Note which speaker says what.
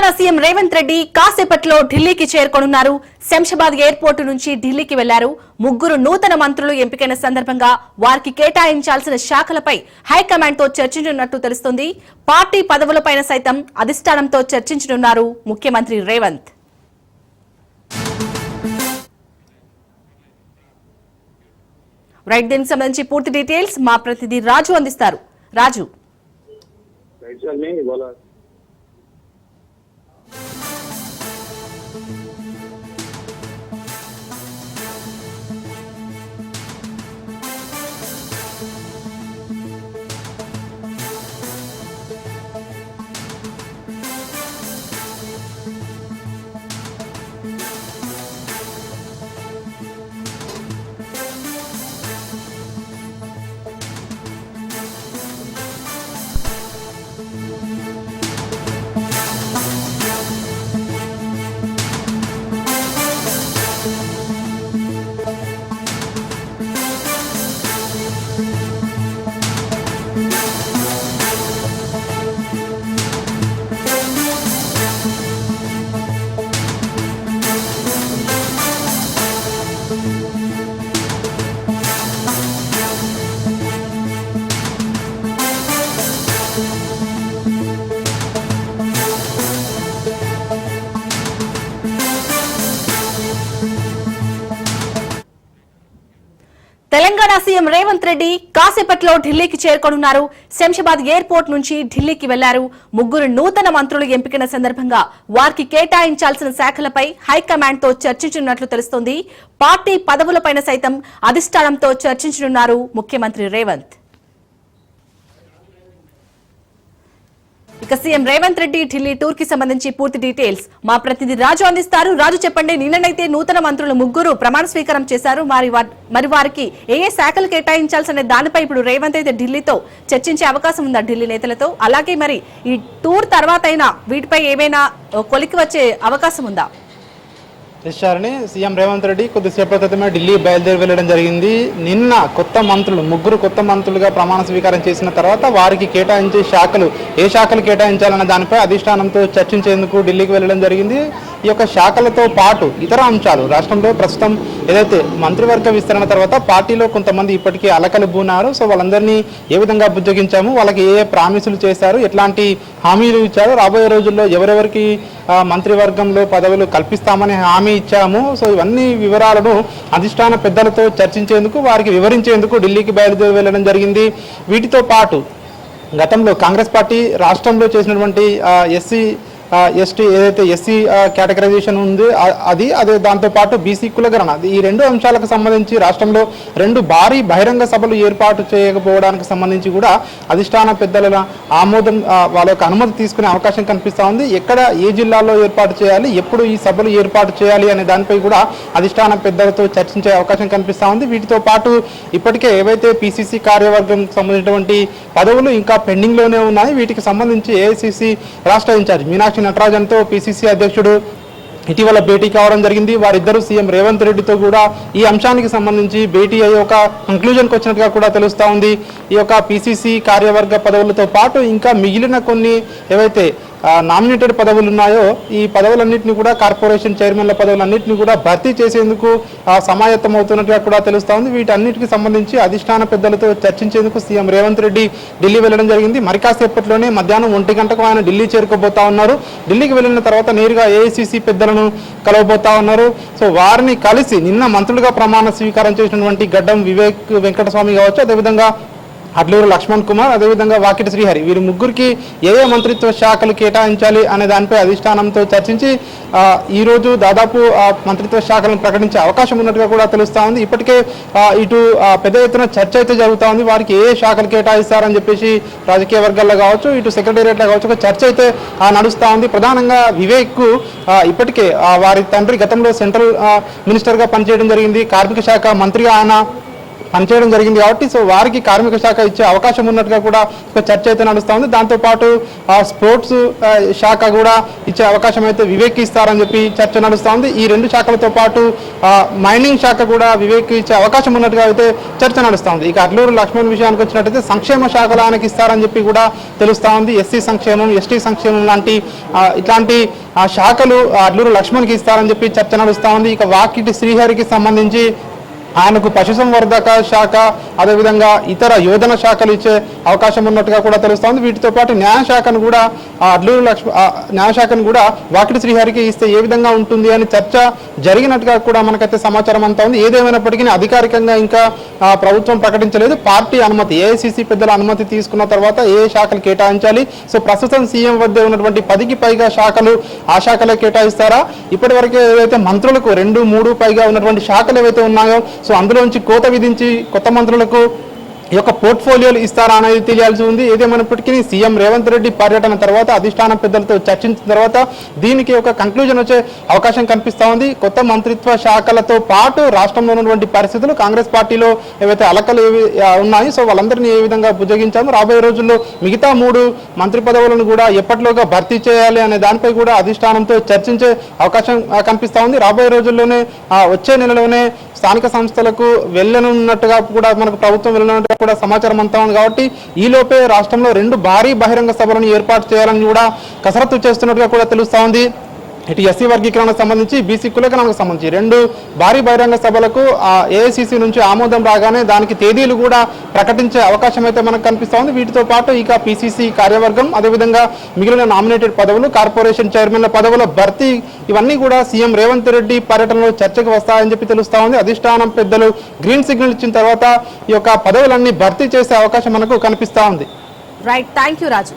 Speaker 1: Telangana CM Revanth Reddy కాసేపట్లో ఢిల్లీకి చేరుకోనున్నారు. Shamshabad airport నుంచి ఢిల్లీకి వెళ్ళారు. ముగ్గురు నూతన మంత్రులు ఎంపికైన సందర్భంగా వారికి కేటాయించాల్సిన శాఖలపై హైకమాండ్తో చర్చించనున్నట్టు తెలుస్తోంది. పార్టీ పదవులపైన సైతం అధిష్టానంతో చర్చించనున్నారు ముఖ్యమంత్రి రేవంత్. రైట్ దీనికి సంబంధించి పూర్తి డీటెయిల్స్ మా ప్రతినిధి రాజు అందిస్తారు. Raju.
Speaker 2: Right sir
Speaker 1: CM Revanth Reddy కాసేపట్లో ఢిల్లీకి చేరుకోనున్నారు. శంషాబాద్ ఎయిర్పోర్ట్ నుంచి ఢిల్లీకి వెళ్ళారు. ముగ్గురు నూతన మంత్రులు ఎంపికైన సందర్భంగా వారికి కేటాయించాల్సిన శాఖలపై హైకమాండ్తో చర్చించనున్నట్లు తెలుస్తోంది. పార్టీ పదవులపైన సైతం అధిష్టానంతో చర్చించనున్నారు ముఖ్యమంత్రి రేవంత్. ఇక సీఎం రేవంత్ రెడ్డి ఢిల్లీ టూర్కి సంబంధించి పూర్తి డీటెయిల్స్. మా ప్రతినిధి రాజు అందిస్తారు. రాజు చెప్పండి నిన్ననైతే నూతన మంత్రులు ముగ్గురు ప్రమాణ స్వీకారం చేశారు. మరి మరి వారికి ఏ ఏ శాఖలు కేటాయించాల్సిన దానిపై ఇప్పుడు రేవంత్ అయితే ఢిల్లీతో చర్చించే అవకాశం ఉందా ఢిల్లీ నేతలతో? అలాగే మరి ఈ టూర్ తర్వాత అయినా వీటిపై ఏమైనా కొలికి వచ్చే అవకాశం ఉందా?
Speaker 3: చేశారని సీఎం రేవంత్ రెడ్డి కొద్దిసేపటి క్రితమే ఢిల్లీ బయలుదేరి వెళ్ళడం జరిగింది. నిన్న కొత్త మంత్రులు ముగ్గురు కొత్త మంత్రులుగా ప్రమాణ స్వీకారం చేసిన తర్వాత వారికి కేటాయించే శాఖలు ఏ శాఖలు కేటాయించాలన్న దానిపై అధిష్టానంతో చర్చించేందుకు ఢిల్లీకి వెళ్ళడం జరిగింది. ఈ యొక్క శాఖలతో పాటు ఇతర అంశాలు రాష్ట్రంలో ప్రస్తుతం ఏదైతే మంత్రివర్గ విస్తరణ తర్వాత పార్టీలో కొంతమంది ఇప్పటికీ అలకలు బూనారు సో వాళ్ళందరినీ ఏ విధంగా బుజ్జగించాము? వాళ్ళకి ఏ ఏ ప్రామిసులు చేశారు? ఎట్లాంటి హామీలు ఇచ్చారు? రాబోయే రోజుల్లో ఎవరెవరికి మంత్రివర్గంలో పదవులు కల్పిస్తామని హామీ ఇచ్చాము. సో ఇవన్నీ వివరాలను అధిష్టాన పెద్దలతో చర్చించేందుకు వారికి వివరించేందుకు ఢిల్లీకి బయలుదేరి వెళ్ళడం జరిగింది. వీటితో పాటు గతంలో కాంగ్రెస్ పార్టీ రాష్ట్రంలో చేసినటువంటి ఎస్సీ ఎస్టీ ఏదైతే ఎస్సీ కేటగరైజేషన్ ఉంది అది అదే దాంతోపాటు బీసీ కులగణన. ఈ రెండు అంశాలకు సంబంధించి రాష్ట్రంలో రెండు భారీ బహిరంగ సభలు ఏర్పాటు చేయకపోవడానికి సంబంధించి కూడా అధిష్టాన పెద్దల ఆమోదం వాళ్ళ యొక్క అనుమతి తీసుకునే అవకాశం కనిపిస్తూ ఉంది. ఎక్కడ ఏ జిల్లాలో ఏర్పాటు చేయాలి ఎప్పుడు ఈ సభలు ఏర్పాటు చేయాలి అనే దానిపై కూడా అధిష్టాన పెద్దలతో చర్చించే అవకాశం కనిపిస్తూ ఉంది. వీటితో పాటు ఇప్పటికే ఏవైతే పిసిసి కార్యవర్గం సంబంధించినటువంటి పదవులు ఇంకా పెండింగ్లోనే ఉన్నాయి వీటికి సంబంధించి ఏఐసిసి రాష్ట్ర ఇన్ఛార్జ్ మీనాక్షి నటరాజన్తో పిసిసి అధ్యక్షుడు. ఇటీవల భేటీ కావడం జరిగింది. వారిద్దరూ సీఎం రేవంత్ రెడ్డితో కూడా ఈ అంశానికి సంబంధించి భేటీ అయ్యే ఒక కంక్లూజన్కి వచ్చినట్టుగా కూడా తెలుస్తూ ఉంది. ఈ యొక్క పిసిసి కార్యవర్గ పదవులతో పాటు ఇంకా మిగిలిన కొన్ని ఏవైతే నామినేటెడ్ పదవులు ఉన్నాయో ఈ పదవులన్నింటినీ కూడా కార్పొరేషన్ చైర్మన్ల పదవులన్నింటినీ కూడా భర్తీ చేసేందుకు సమాయత్తం అవుతున్నట్టుగా కూడా తెలుస్తూ ఉంది. వీటన్నిటికి సంబంధించి అధిష్టాన పెద్దలతో చర్చించేందుకు సీఎం రేవంత్ రెడ్డి ఢిల్లీ వెళ్ళడం జరిగింది. మరి కాసేపట్లోనే మధ్యాహ్నం ఒంటి గంటకు ఆయన ఢిల్లీ చేరుకోబోతా ఉన్నారు. ఢిల్లీకి వెళ్ళిన తర్వాత నేరుగా ఏఐసిసి పెద్దలను కలవబోతా ఉన్నారు. సో వారిని కలిసి నిన్న మంత్రులుగా ప్రమాణ స్వీకారం చేసినటువంటి గడ్డం వివేక్ వెంకటస్వామి కావచ్చు అదేవిధంగా అట్లూరు లక్ష్మణ్ కుమార్ అదేవిధంగా వాకిటి శ్రీహరి. వీరి ముగ్గురికి ఏ ఏ మంత్రిత్వ శాఖలు కేటాయించాలి అనే దానిపై అధిష్టానంతో చర్చించి ఈరోజు దాదాపు మంత్రిత్వ శాఖలను ప్రకటించే అవకాశం ఉన్నట్టుగా కూడా తెలుస్తా ఉంది. ఇప్పటికే ఇటు పెద్ద ఎత్తున చర్చ అయితే జరుగుతూ ఉంది. వారికి ఏ శాఖలు కేటాయిస్తారని చెప్పేసి రాజకీయ వర్గాల్లో కావచ్చు ఇటు సెక్రటేరియట్లో కావచ్చు ఒక చర్చ అయితే నడుస్తూ ఉంది. ప్రధానంగా వివేక్ ఇప్పటికే వారి తండ్రి గతంలో సెంట్రల్ మినిస్టర్గా పనిచేయడం జరిగింది. కార్మిక శాఖ మంత్రిగా ఆయన పనిచేయడం జరిగింది కాబట్టి సో వారికి కార్మిక శాఖ ఇచ్చే అవకాశం ఉన్నట్టుగా కూడా ఒక చర్చ అయితే నడుస్తూ ఉంది. దాంతోపాటు స్పోర్ట్స్ శాఖ కూడా ఇచ్చే అవకాశం అయితే వివేక్ ఇస్తారని చెప్పి చర్చ నడుస్తూ ఉంది. ఈ రెండు శాఖలతో పాటు మైనింగ్ శాఖ కూడా వివేక్ ఇచ్చే అవకాశం ఉన్నట్టుగా అయితే చర్చ నడుస్తూ ఉంది. ఇక అడ్లూరు లక్ష్మణ్ విషయానికి వచ్చినట్టయితే సంక్షేమ శాఖలు ఆయనకి ఇస్తారని చెప్పి కూడా తెలుస్తూ ఉంది. ఎస్సీ సంక్షేమం ఎస్టీ సంక్షేమం లాంటి ఇట్లాంటి శాఖలు అల్లూరు లక్ష్మణ్కి ఇస్తారని చెప్పి చర్చ నడుస్తూ ఉంది. ఇక వాకిటి శ్రీహరికి సంబంధించి ఆయనకు పశుసంవర్ధక శాఖ అదేవిధంగా ఇతర యోధన శాఖలు ఇచ్చే అవకాశం ఉన్నట్టుగా కూడా తెలుస్తోంది. వీటితో పాటు న్యాయశాఖను కూడా అడ్లూరు లక్ష్మ న్యాయశాఖను కూడా వాకిటి శ్రీహరికి ఇస్తే ఏ విధంగా ఉంటుంది అని చర్చ జరిగినట్టుగా కూడా మనకైతే సమాచారం అంతా ఉంది. ఏదేమైనప్పటికీ అధికారికంగా ఇంకా ప్రభుత్వం ప్రకటించలేదు. పార్టీ అనుమతి ఏఐసిసి పెద్దల అనుమతి తీసుకున్న తర్వాత ఏ శాఖలు కేటాయించాలి? సో ప్రస్తుతం సీఎం వద్ద ఉన్నటువంటి పదికి పైగా శాఖలు ఆ శాఖలే కేటాయిస్తారా? ఇప్పటివరకు ఏదైతే ఏవైతే మంత్రులకు రెండు మూడు పైగా ఉన్నటువంటి శాఖలు ఏవైతే ఉన్నాయో సో అందులోంచి కోత విధించి కొత్త మంత్రులకు యొక్క పోర్ట్ఫోలియోలు ఇస్తారా అనేది తెలియాల్సి ఉంది. ఏదేమైనప్పటికీ సీఎం రేవంత్ రెడ్డి పర్యటన తర్వాత అధిష్టానం పెద్దలతో చర్చించిన తర్వాత దీనికి ఒక కంక్లూజన్ వచ్చే అవకాశం కనిపిస్తూ ఉంది. కొత్త మంత్రిత్వ శాఖలతో పాటు రాష్ట్రంలో ఉన్నటువంటి పరిస్థితులు కాంగ్రెస్ పార్టీలో ఏవైతే అలకలు ఏవి ఉన్నాయి సో వాళ్ళందరినీ ఏ విధంగా బుజ్జగించాము రాబోయే రోజుల్లో మిగతా మూడు మంత్రి పదవులను కూడా ఎప్పటిలోగా భర్తీ చేయాలి అనే దానిపై కూడా అధిష్టానంతో చర్చించే అవకాశం కనిపిస్తూ ఉంది. రాబోయే రోజుల్లోనే వచ్చే నెలలోనే స్థానిక సంస్థలకు వెళ్ళనున్నట్టుగా కూడా మనకు ప్రభుత్వం వెళ్ళనున్నట్టుగా కూడా సమాచారం అంతా ఉంది కాబట్టి ఈ లోపే రాష్ట్రంలో రెండు భారీ బహిరంగ సభలను ఏర్పాటు చేయాలని కూడా కసరత్తు చేస్తున్నట్టుగా కూడా తెలుస్తోంది ఇటు ఎస్సీ వర్గీకరణకు సంబంధించి బీసీ కులకరణకు సంబంధించి రెండు భారీ బహిరంగ సభలకు ఏఐసిసి నుంచి ఆమోదం రాగానే దానికి తేదీలు కూడా ప్రకటించే అవకాశం అయితే మనకు కనిపిస్తోంది. వీటితో పాటు ఇక పిసిసి కార్యవర్గం అదేవిధంగా మిగిలిన నామినేటెడ్ పదవులు కార్పొరేషన్ చైర్మన్ల పదవుల భర్తీ ఇవన్నీ కూడా సీఎం రేవంత్ రెడ్డి పర్యటనలో చర్చకు వస్తాయని చెప్పి తెలుస్తా ఉంది అధిష్టానం పెద్దలు గ్రీన్ సిగ్నల్ ఇచ్చిన తర్వాత ఈ యొక్క పదవులన్నీ భర్తీ చేసే అవకాశం మనకు కనిపిస్తా ఉంది
Speaker 1: రైట్ థ్యాంక్ యూ రాజు